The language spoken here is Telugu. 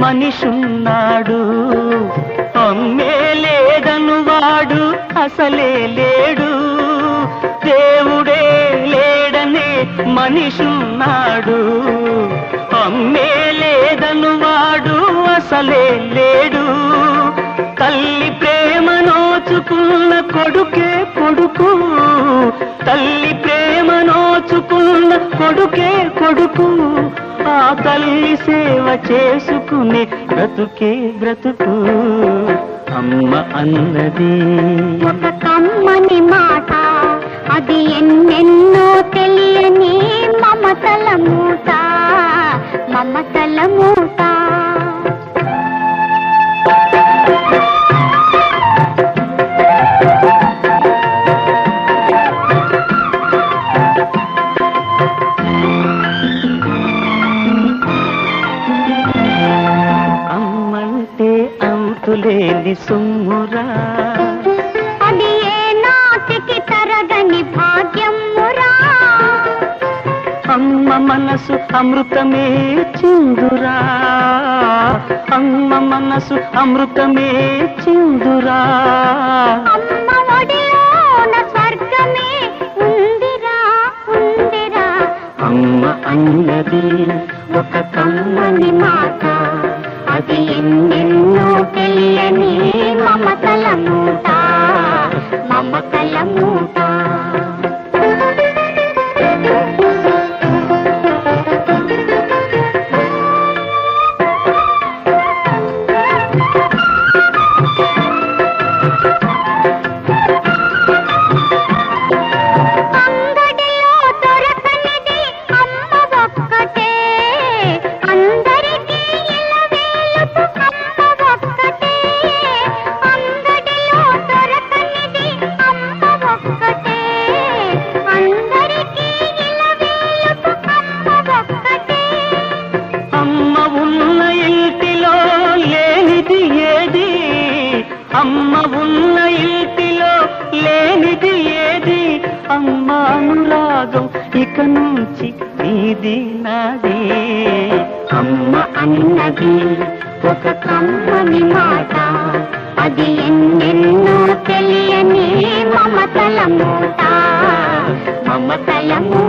మనిషున్నాడు. అమ్మే లేదను వాడు అసలే లేడు. దేవుడే లేడనే మనిషున్నాడు. అమ్మే లేదను వాడు అసలే లేడు. తల్లి ప్రేమ నోచుకున్న కొడుకే కొడుకు. తల్లి ప్రేమ నోచుకున్న కొడుకే కొడుకు. ఆ తల్లి సేవ చేసుకునే బ్రతుకే బ్రతుకు. అమ్మ అన్నది. ఒక కమ్మని మాట అది ఎన్నెన్నో తెలియని మమతల మూట. మమతల అంతులేని సొమ్మురా. అది ఏ నాటికి తరగని భాగ్యమురా. అమ్మ మనసు అమృతమే చిందురా. అమ్మ మనసు అమృతమే చిందురా. అమ్మ అన్నది ఒక కమ్మని మాట. అది ఎన్నెన్నో తెలియని మమతల మూట మమతల అమ్మ ఉన్న ఇంటిలో లేనిది ఏది? అమ్మ అనురాగం ఇక నుంచి ఇది నాది. అమ్మ అన్నది ఒక కమ్మని మాట. అది ఎన్నెన్నో తెలియని మమతల మూట. మమతల మూట